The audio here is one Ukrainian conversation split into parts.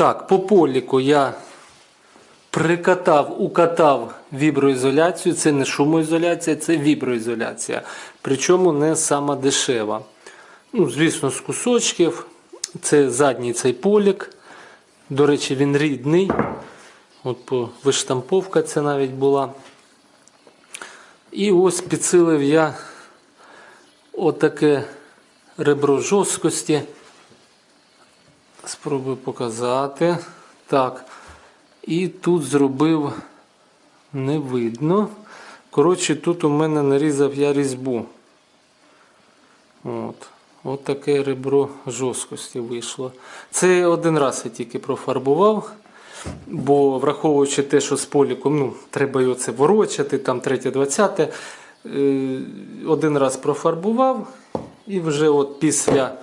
Так, по поліку я прикатав, укатав віброізоляцію. Це не шумоізоляція, це віброізоляція. Причому не сама дешева. Ну, звісно, з кусочків. Це задній цей полік. До речі, він рідний. От по виштамповка це навіть була. І ось підсилив я отаке ребро жорсткості. Спробую показати. Так. І тут зробив не видно. Коротше, тут у мене нарізав я різьбу. От. От таке ребро жорсткості вийшло. Це один раз я тільки профарбував. Бо враховуючи те, що з поліком ну, треба його це ворочати, там третє, двадцяте, е, один раз профарбував, і вже от після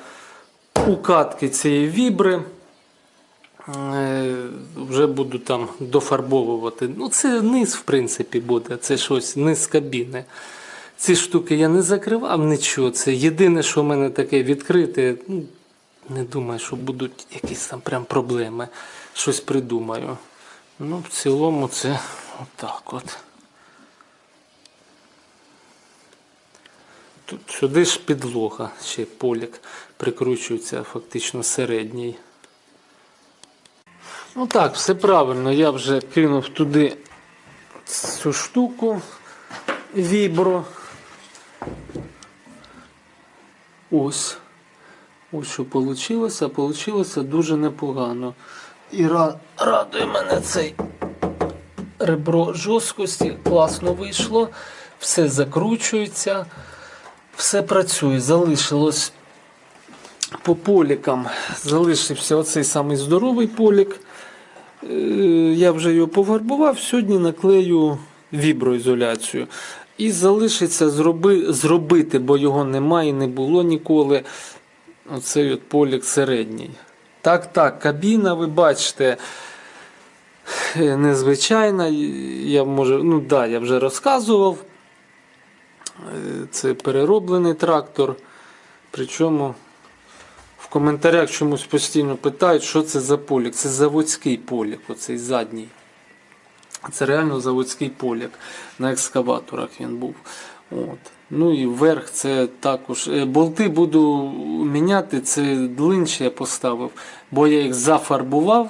укатки цієї вібри е, вже буду там дофарбовувати. Ну, це низ, в принципі, буде, це щось низ кабіни. Ці штуки я не закривав нічого. Це єдине, що в мене таке відкрите. Ну, не думаю, що будуть якісь там прям проблеми. Щось придумаю. Ну, в цілому це отак от. Тут сюди ж підлога, ще полік прикручується фактично середній. Ну так, все правильно. Я вже кинув туди цю штуку вібро. Ось. Ось що вийшло. Получилося дуже непогано. І радує мене цей ребро жорсткості. Класно вийшло. Все закручується, все працює. Залишилось по полікам. Залишився оцей самий здоровий полік. Е, Я вже його пофарбував. Сьогодні наклею віброізоляцію. І залишиться зроби, зробити, бо його немає і не було ніколи. Оцей от полік середній. Так, так, кабіна, ви бачите, е, незвичайна. Я може, ну да, я вже розказував. Це перероблений трактор. Причому в коментарях чомусь постійно питають, що це за полік. Це заводський полік, оцей задній. Це реально заводський полік. На екскаваторах він був. От. Ну і вверх це також. е, Болти буду міняти, це длинче я поставив, бо я їх зафарбував.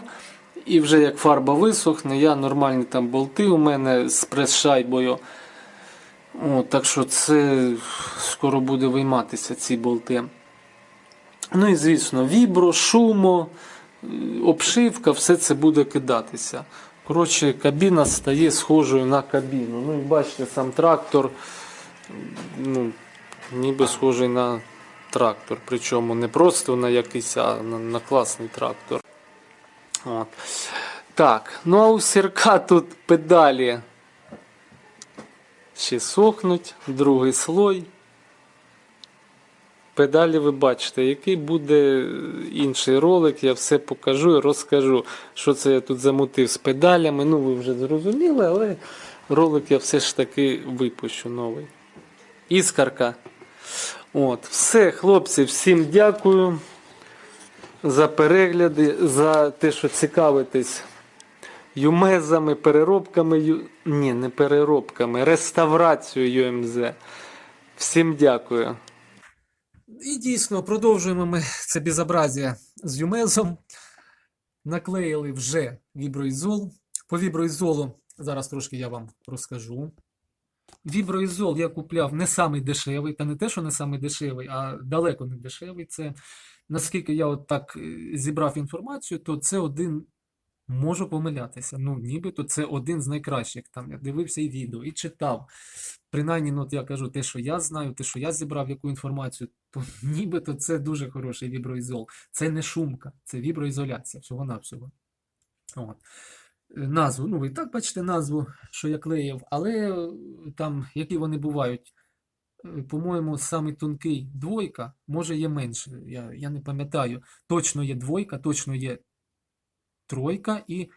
І вже як фарба висохне, я нормальні там болти у мене з прес-шайбою. От, так що це скоро буде вийматися ці болти. Ну і звісно, вібро, шумо, обшивка, все це буде кидатися. Коротше, кабіна стає схожою на кабіну. Ну і бачите, сам трактор ну, ніби схожий на трактор. Причому не просто на якийсь, а на, на класний трактор. От. Так, ну а у сірка тут педалі ще сохнуть, другий слой. Педалі ви бачите, який буде інший ролик, я все покажу і розкажу, що це я тут замутив з педалями. Ну, ви вже зрозуміли, але ролик я все ж таки випущу новий. Іскарка. От, все, хлопці, всім дякую за перегляди, за те, що цікавитесь юмезами, переробками. ю- Ні, не переробками, реставрацією ЮМЗ. Всім дякую. І дійсно продовжуємо ми це безобразія з Юмезом. Наклеїли вже віброізол. По віброізолу зараз трошки я вам розкажу. Віброізол я купляв не самий дешевий, та не те, що не самий дешевий, а далеко не дешевий. Це наскільки я от так е, зібрав інформацію, то це один. Можу помилятися. Ну, нібито це один з найкращих. Там я дивився і відео, і читав. Принаймні, ну, от я кажу, те, що я знаю, те, що я зібрав яку інформацію, то нібито це дуже хороший віброізол. Це не шумка, це віброізоляція, всього-навсього. Назву, ну ви і так бачите назву, що я клеїв, але е, там, які вони бувають, е, по-моєму, самий тонкий двойка, може є менше. Я, я не пам'ятаю. Точно є двойка, точно є тройка і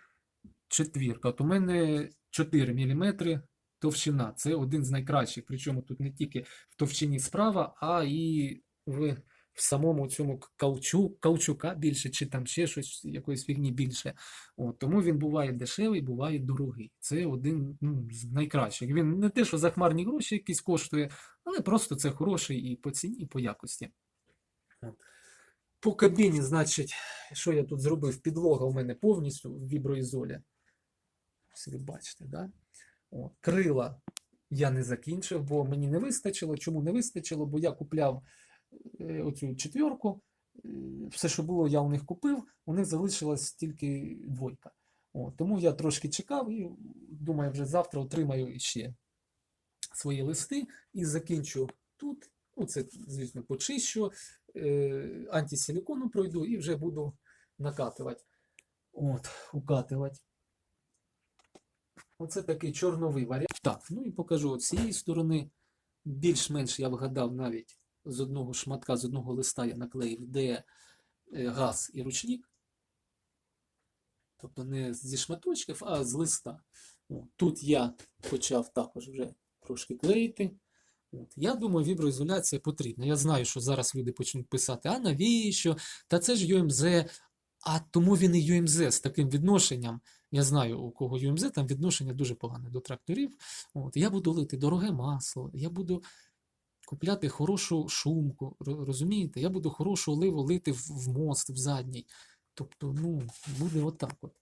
четвірка. От у мене 4 мм товщина. Це один з найкращих. Причому тут не тільки в товщині справа, а і в, в самому цьому каучу, каучука більше, чи там ще щось, якоїсь фігні більше. От, тому він буває дешевий, буває дорогий. Це один ну, з найкращих. Він не те, що захмарні гроші якісь коштує, але просто це хороший і по ціні, і по якості. По кабіні, значить, що я тут зробив? Підлога у мене повністю в віброізолі. Ви бачите, да? О, крила я не закінчив, бо мені не вистачило. Чому не вистачило? Бо я купляв е, оцю четвірку. е, Все, що було, я у них купив, у них залишилась тільки двойка. О, тому я трошки чекав і думаю, вже завтра отримаю ще свої листи і закінчу тут. Ну, це, звісно, почищу, антисилікону пройду і вже буду накатувати. От, укатувати. Оце такий чорновий варіант. Так, ну і покажу от з цієї сторони. Більш-менш я вгадав навіть з одного шматка, з одного листа я наклеїв, де е, газ і ручник. Тобто не зі шматочків, а з листа. Тут я почав також вже трошки клеїти. От. Я думаю, віброізоляція потрібна. Я знаю, що зараз люди почнуть писати, а навіщо? Та це ж ЮМЗ. А тому він і ЮМЗ з таким відношенням. Я знаю, у кого ЮМЗ, там відношення дуже погане до тракторів. От. Я буду лити дороге масло, я буду купляти хорошу шумку, розумієте? Я буду хорошу оливу лити в, в мост, в задній. Тобто, ну, буде отак от.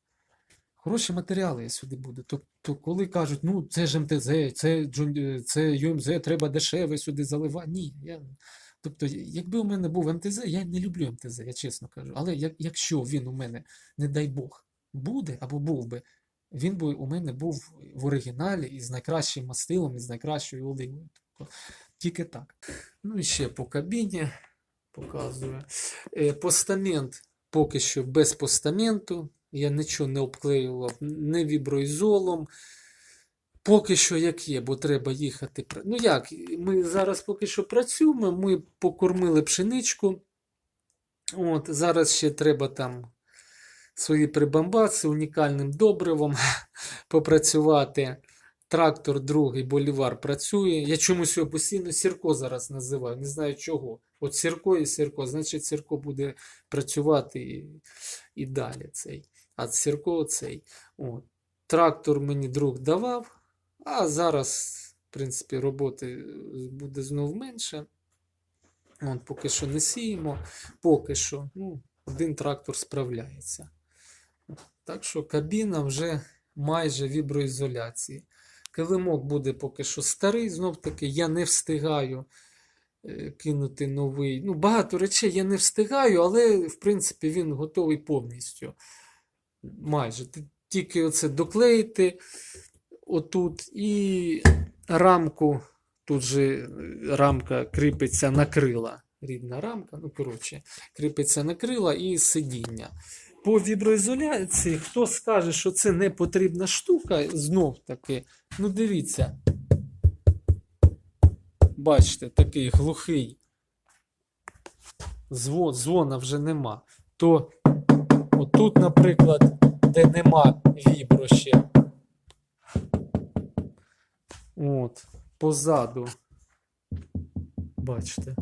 Хороші матеріали сюди буду. Тобто, коли кажуть, ну це ж МТЗ, це, е, це ЮМЗ, треба дешеве сюди заливати. Ні. Я... Тобто, якби у мене був МТЗ, я не люблю МТЗ, я чесно кажу. Але як, якщо він у мене, не дай Бог, буде або був би, він би у мене був в оригіналі із найкращим мастилом, із найкращою оливою. Тобто, тільки так. Ну і ще по кабіні показую. Е, Постамент поки що без постаменту. Я нічого не обклеював, не віброізолом. Поки що як є, бо треба їхати. Ну як, ми зараз поки що працюємо, ми покормили пшеничку. От, зараз ще треба там свої прибамбаси унікальним добривом попрацювати. Трактор другий Болівар працює. Я чомусь його постійно Сірко зараз називаю, не знаю чого. От Сірко і Сірко, значить Сірко буде працювати і, і далі цей. А Сірко цей. От. Трактор мені друг давав, а зараз, в принципі, роботи буде знов менше. От, поки що не сіємо, поки що ну, один трактор справляється. Так що кабіна вже майже віброізоляції. Килимок буде поки що старий, знов таки я не встигаю е, кинути новий. Ну, багато речей я не встигаю, але в принципі він готовий повністю. Майже. Тільки оце доклеїти отут і рамку. Тут же е, рамка кріпиться на крила. Рідна рамка, ну коротше, кріпиться на крила і сидіння. По віброізоляції, хто скаже, що це не потрібна штука, знов таки, ну дивіться. Бачите, такий глухий звон, дзвона вже нема. То отут, наприклад, де нема вібро ще. От, позаду. Бачите.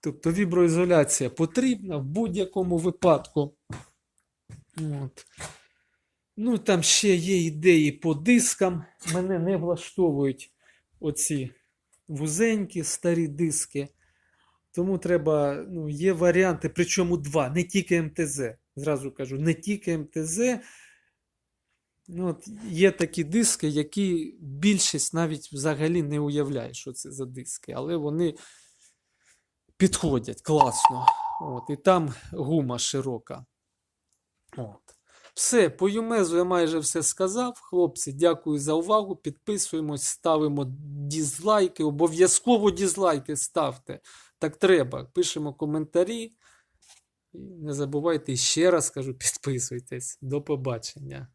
Тобто віброізоляція потрібна в будь-якому випадку. От. Ну, там ще є ідеї по дискам. Мене не влаштовують оці вузенькі старі диски. Тому треба, ну, є варіанти, причому два, не тільки МТЗ. Зразу кажу, не тільки МТЗ. Ну, от є такі диски, які більшість навіть взагалі не уявляє, що це за диски, але вони підходять класно. От, і там гума широка. От. Все, по Юмезу я майже все сказав. Хлопці, дякую за увагу. Підписуємось, ставимо дізлайки. Обов'язково дізлайки ставте. Так треба. Пишемо коментарі. І не забувайте ще раз кажу, підписуйтесь. До побачення.